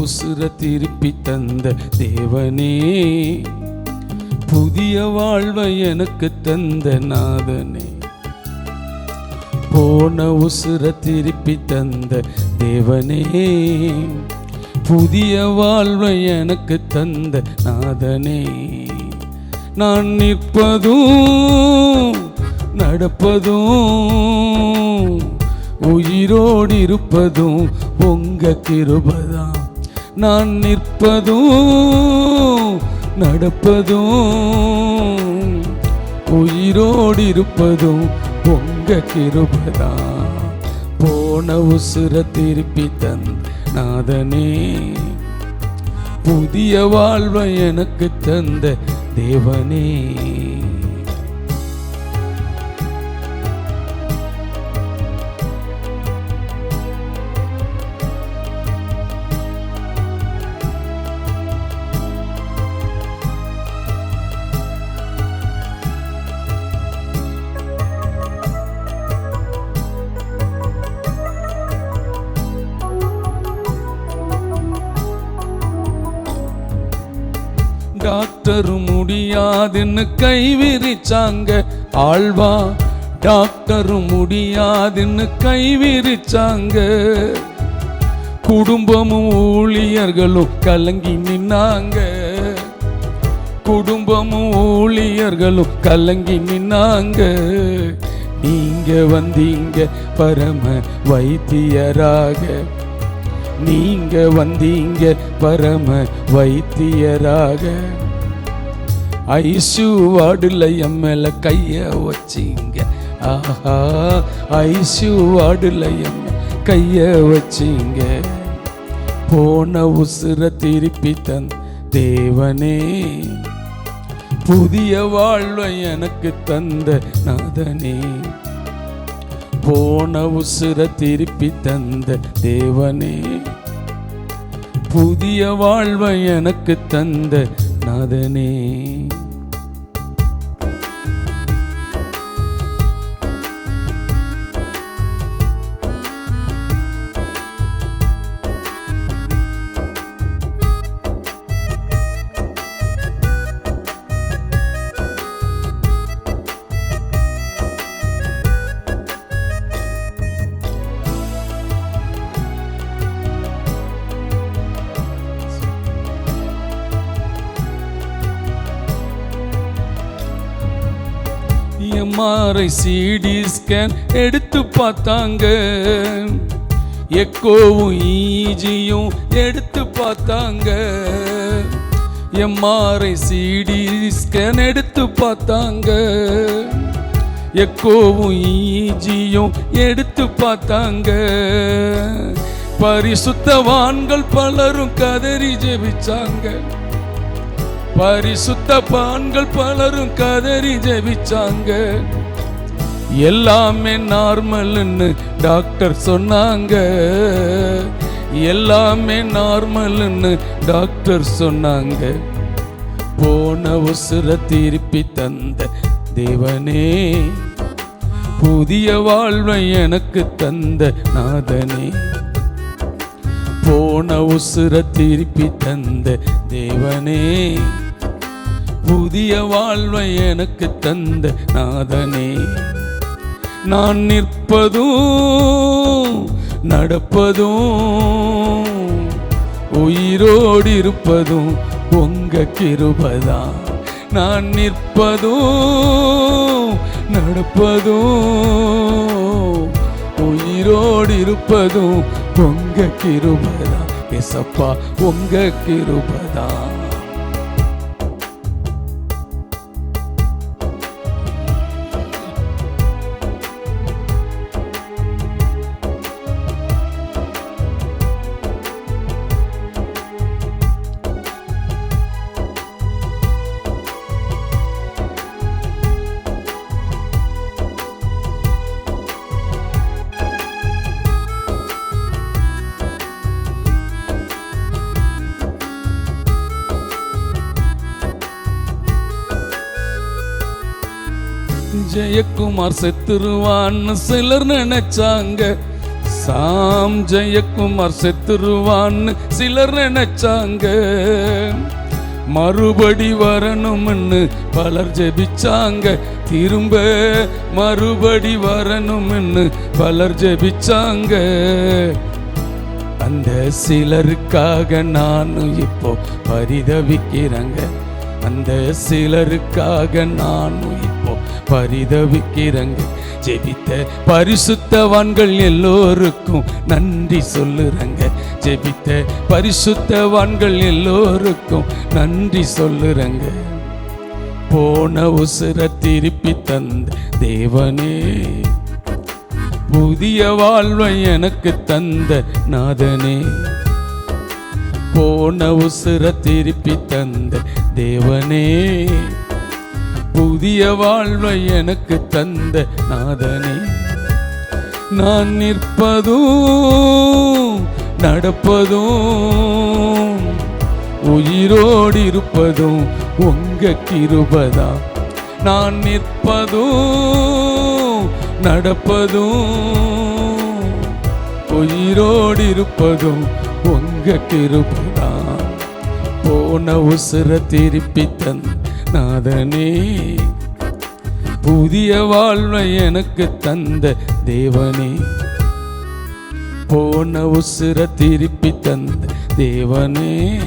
உசுர திருப்பி தந்த தேவனே புதிய வாழ்வை எனக்கு தந்த நாதனே. போன உசுர திருப்பி தந்த தேவனே புதிய வாழ்வை எனக்கு தந்த நாதனே. நான் நிற்பதும் நடப்பதும் உயிரோடு இருப்பதும் உங்க கிருபதான். நான் நிற்பதும் நடப்பதும் உயிரோடு இருப்பதும் உங்க கிருபதா போன உசுர திருப்பி தன் நாதனே புதிய வாழ்வை எனக்கு தந்த தேவனே. டாக்டரும் முடியாதுன்னு கை விரிச்சாங்க. ஆழ்வா டாக்டரும் முடியாதுன்னு கை விரிச்சாங்க. குடும்பமும் ஊழியர்களும் கலங்கி நின்னாங்க. குடும்பமும் ஊழியர்களும் கலங்கி நின்னாங்க. நீங்க வந்தீங்க பரம வைத்தியராக. நீங்க வந்தீங்க பரம வைத்தியராக. ஐசு வாடுல என் மேல கைய வச்சீங்க. ஆஹா ஐசு வாடுல என் கைய வச்சீங்க. போன உசுர திருப்பி தன் தேவனே. புதிய வாழ்வை எனக்கு தந்த நாதனே. போன உசுர திருப்பி தந்த தேவனே. புதிய வாழ்வை எனக்கு தந்த நாதனே. எம்ஆர்ஐ சிடி ஸ்கேன் எடுத்து பார்த்தாங்க. எக்கோவும் ஈஜியும் எடுத்து பார்த்தாங்க. எம்ஆர்ஐ சிடி ஸ்கேன் எடுத்து பார்த்தாங்க. எக்கோவும் ஈஜியும் எடுத்து பார்த்தாங்க. பரிசுத்தவான்கள் பலரும் கதறி ஜெபிச்சாங்க. பரிசுத்த பான்கள் பலரும் கதறி ஜெபிச்சாங்க. எல்லாமே நார்மல்னு டாக்டர் சொன்னாங்க. எல்லாமே நார்மல்னு டாக்டர் சொன்னாங்க. போன உசுர திருப்பி தந்த தேவனே புதிய வாழ்வை எனக்கு தந்த நாதனே. போன உசுர திருப்பி தந்த தேவனே புதிய வாழ்வை எனக்கு தந்த நாதனே நான் நிற்பதும் நடப்பதும் உயிரோடு இருப்பதும் உங்க கிருபதான் நான் நிற்பதும் நடப்பதும் உயிரோடு இருப்பதும் உங்க கிருபதான் எசப்பா உங்க கிருபதான் ஜெயக்குமார் செத்துருவான்னு சிலர் நினைச்சாங்க. சாம் ஜெயக்குமார் செத்துருவான்னு சிலர் நினைச்சாங்க. மறுபடி வரணும்னு பலர் ஜெபிச்சாங்க. திரும்ப மறுபடி வரணும்னு பலர் ஜெபிச்சாங்க. அந்த சிலருக்காக நானும் இப்போ பரிதவிக்கிறேங்க. அந்த சிலருக்காக நான் இப்போ பரிதவிக்கிறேங்க ஜெபித்த பரிசுத்தவான்கள் எல்லோருக்கும் நன்றி சொல்லுறங்க. ஜெபித்த பரிசுத்தவான்கள் எல்லோருக்கும் நன்றி சொல்லுறங்க. போன உசுர திருப்பி தந்த தேவனே புதிய வாழ்வை எனக்கு தந்த நாதனே போன உசுர திருப்பி தந்த தேவனே புதிய வாழ்வை எனக்கு தந்த நாதனே நான் நிற்பதும் நடப்பதும் உயிரோடு இருப்பதும் உங்க கிருபதா. நான் நிற்பதும் நடப்பதும் உயிரோடு இருப்பதும் உங்க கிருபதா. போன உசுர திருப்பி தந்த நாதனே. புதிய வாழ்வை எனக்கு தந்த தேவனே. போன உசுர திருப்பி தந்த தேவனே.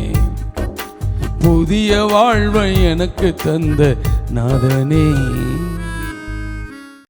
புதிய வாழ்வை எனக்கு தந்த நாதனே.